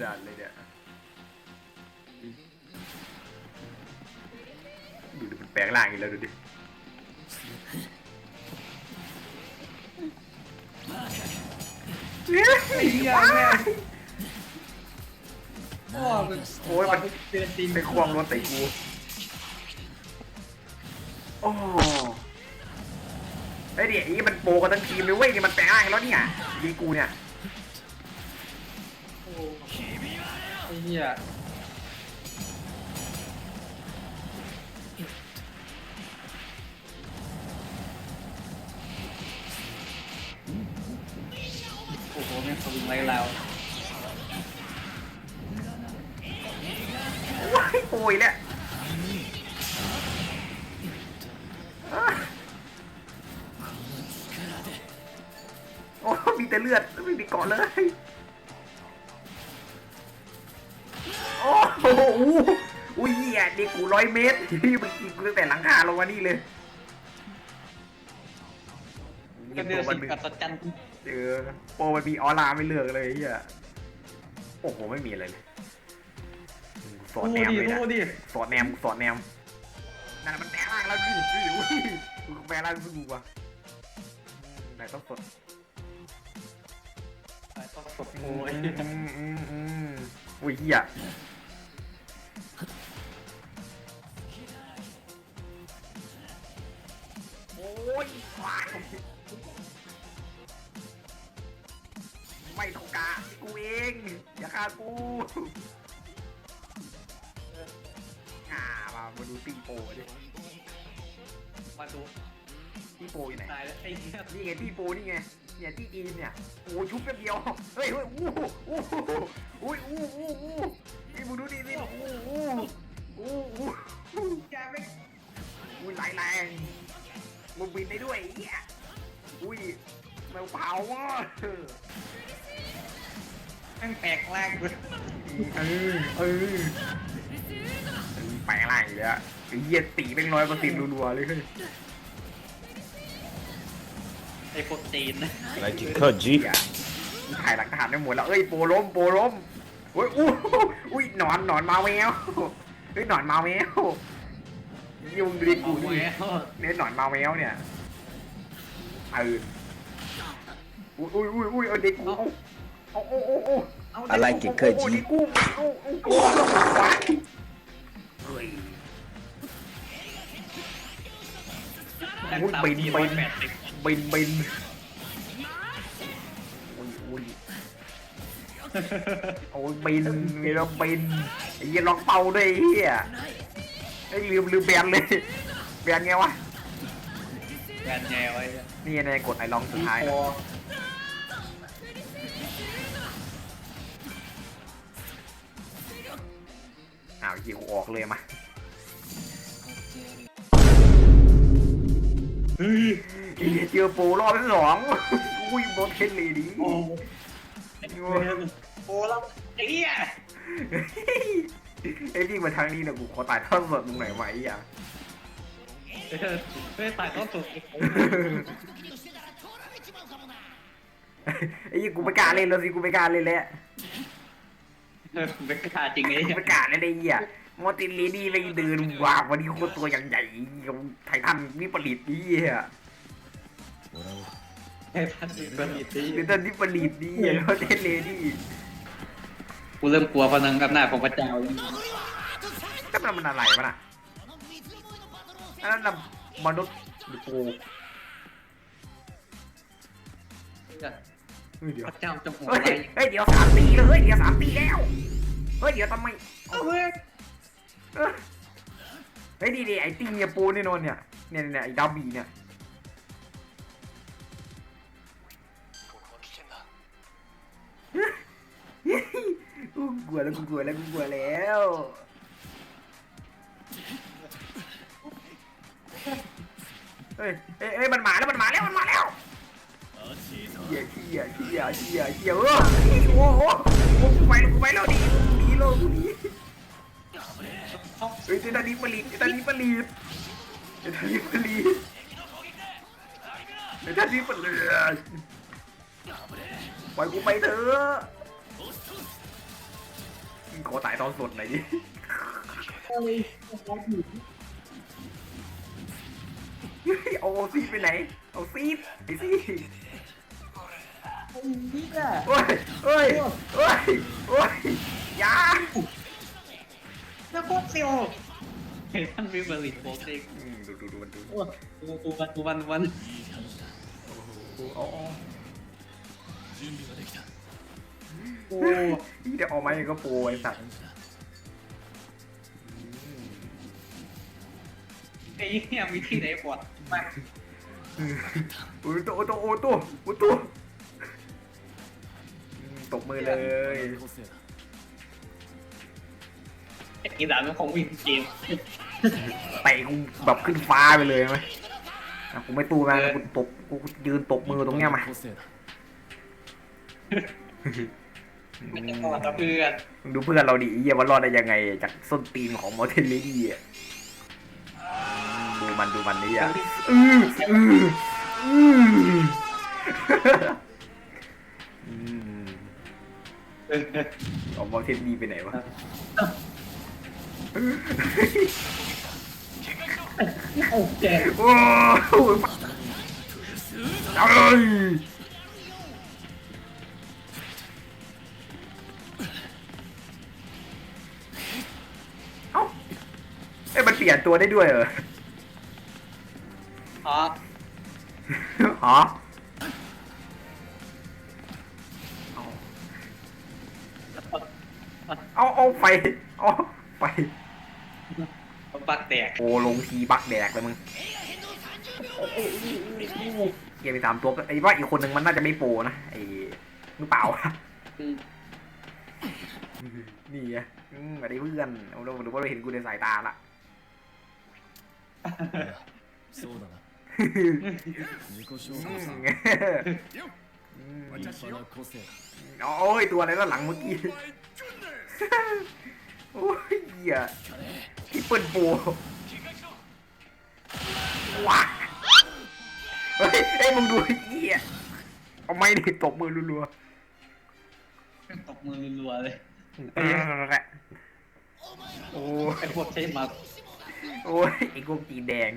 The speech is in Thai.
สัตว์เลยเนี่ยดูดิมันแปลงร่างอีกแล้วดูดิไอ้เหี้ยแม่งโอ้มันโอ้ยมันเตือนตีนไปควงรถใส่กูโอ้ไอ้เดี๋ยวนี้มันโปกันทั้งทีมเลยเว้ยนี่มันแปลงร่างแล้วเนี่ยดีกูเนี่ย ไอ้เหี้ยโอ้โหแม่งสวิงไรเราว้ายโอยแล้วอะโอ้มีแต่เลือดไม่มีเกาะเลย โอ้โหอุ้ยเหี้ยนี่กูร้อยเมตรที่มันกินกูตั้งแต่หลังคาลงมานี่เลยก็เดือดมัสินมีกับสัจจันเจอโปรมันมีออร่าไม่เลือกเลยเฮียโอ้โหไม่มีอะไรเลยสอดแนมดิเลยนะดูดิสอดแนมสอดแนมนั่นมันแปลงร่างแล้วดิดิอุ้ยกูแปลงร่างสู้กูว่ะไหนต้องสดต้องกดโอ้ยอืมอืมอืมอุ้ยเฮีย ไม่ต้องกากูเอง อย่าฆ่ากูอ่ามามาดูตีโปดิมาดูตีโปอยู่ไหน ตายแล้วไอ้เหี้ยนี่ไงตีโปนี่ไง เนี่ยที่จีนเนี่ย โอ้ชุบแป๊บเดียว เฮ้ยเฮ้ยอู้อู้อู้อู้อู้อู้นี่มึงดูดินี่อู้อู้อู้อู้อู้แกไม่อุ้ยไหลแรงมึงบินได้ด้วยไอ้เหี้ยอุ้ยแมวเผาว่ะ แม่งแปลกแรกเลยเออเออแปลงร่างอีกแล้วไอ้เหี้ยตีเป็นร้อยเปอร์เซ็นต์รัวๆเลยเฮ้ยไอ้โปรตีนนะ Radical G ถ่ายหลักฐานได้หมดแล้วเอ้ยโปรล้มโปรล้มโอ้ยอู้อุ้ยหนอนหนอนมาแมวเฮ้ยหนอนมาแมวยุงดูดิกูโอ้ยนี่เนี่ยหนอนมาแมวเนี่ยเอออุ้ยอุ้ยอุ้ยอุ้ยเอาเด็กกู เอาเอาเอาเอาเอาอะไรเกิดขึ้นโอ้จีเด็กกูเอาเอาเอาเอาเฮ้ยแม่งอุ้ยตามบินที่บิร้อยนแปดสิบบินบินอุ้ยอุ้ยโอ้ยบินมีแล้วบินไอ้เหี้ยล็อกเป้าด้วยไอ้เหี้ยไอ้ยลืมลืมแบนเลยแบนไงวะแกนแย่ไว้นี่ไงกดไอ้ลองสุดท้ายพนะอ อ้าวยิงออกเลยมาเฮ้ยไอ้เหี้ยเจอโปรรอบที่สองอุ้ยบอสเทนเลยดิโอ้โอ้แล้วไอ้เหี้ยไอ้นี่มาทางนี้เนี่ยกูขอตายท่อนสดมึงหน่อยไหมอะไม่ตายต้องสุดไอ้ยี่กูไม่กล้าเล่นแล้วสิกูไม่กล้าเล่นแล้ว เป็นกาจริงไอ้กูเหี้ยไม่กล้าเล่นไอ้เหี้ยมอตินเลดี้ไปเดินวางวันนี้โคตรตัวอย่างใหญ่กับไททันวิปริตนี่เหี้ยไอ้พันธุ์เป็นอีกทีไททันวิปริตนี่เหี้ยมอตินเลดี้กูเริ่มกลัวพลังอำนาจของพระเจ้าแล้วก็มันมันอะไรวะน่ะอันนั้นน่ะมนุษย์หรือปู เฮ้ยเดี๋ยวพระเจ้าจงหัวเฮ้ยไรเฮ้ยเดี๋ยวสามปีเลยเฮ้ยเดี๋ยวสามปีแล้วเฮ้ยเดี๋ยวทำไมเฮ้ยเออเฮ้ยดีดีไอ้ตีเนี่ยปูแน่นอนเนี่ยเนี่ยเนี่ยไอ้ดาบีเนี่ยกูกลัวแล้วกูกลัวแล้วกูกลัวแล้วเฮ้ยเฮ้ยเฮ้ยมันมาแล้วมันมาแล้วมันมาแล้ว เฮียเฮียเฮียเฮียเฮียเออโอ้โหกูไปแล้วกูไปแล้วดีดีโลกูดีเฮ้ยเจตานีผลิตเจตานีผลิตเจตานีผลิตเจตานีผลิตปล่อยกูไปเถอะขอตายตอนสดหน่อยดิเอาซีไปไหน เอาซีไอซี ไอ้บิ๊กอะโอ้ยโอ้ยโอ้ยโอ้ยยาแล้วพวกเซลล์เห็นท่านวิบริตโฟเด็กอืมดูดูดูมันดูโอ้ดูดูวันดูวันวันดูเอาเอาโอ้ยเดี๋ยวเอาไม้ก็โปรไอ้สัตว์ไอ้เหี้ยมีที่ไหนปวดมากโอ้ตัวโอ้ตัวโอ้ตัวโอ้ตัว ตบมือเลยแต่กีฬาม่คงวิ่งเกมเตะกูแบบขึ้นฟ้าไปเลยไหมกูไม่ตู้นะกูตบกูยืนตบมือตรงเนี้ยมาดูเพื่อนเราดิเหี้ยว่ารอดได้ยังไง จากส้นตีนของมอเทลลี่อะดูมันดูมันนี่อะอืออืออือ เออเอามอเทนดีไปไหนวะโอ้แกโอ้โหเอ้ยเอ้าเอ้ยมันเปลี่ยนตัวได้ด้วยเหรออ๋อ ฮะ เอาเอาไฟเอาไฟ ปักแตก โอ้ลงทีบักแดกเลยมึงเกียร์ไปตามตัวไอ้ว่าอีกคนหนึ่งมันน่าจะไม่โปรนะไอ้มือเปล่า นี่ไงอืมอันนี้เพื่อนเอาดูดูว่าเราเห็นกูในสายตาละ いやそうだな自己紹 อื 介さ ม อืม 立派な個性だ โอ้ยตัวอะไรด้านหลังเมื่อกี้ โอ้ยเหี้ยที่เปิลโปรว้าเฮ้ยเอ้ยมึงดูไอ้เหี้ยเอาไม่ดิตบมือรัวตบมือรัวๆเลยๆเออแหละโอ้ยไอ้พวกใช้มาโอ้ยไอ้กวกจีนแดง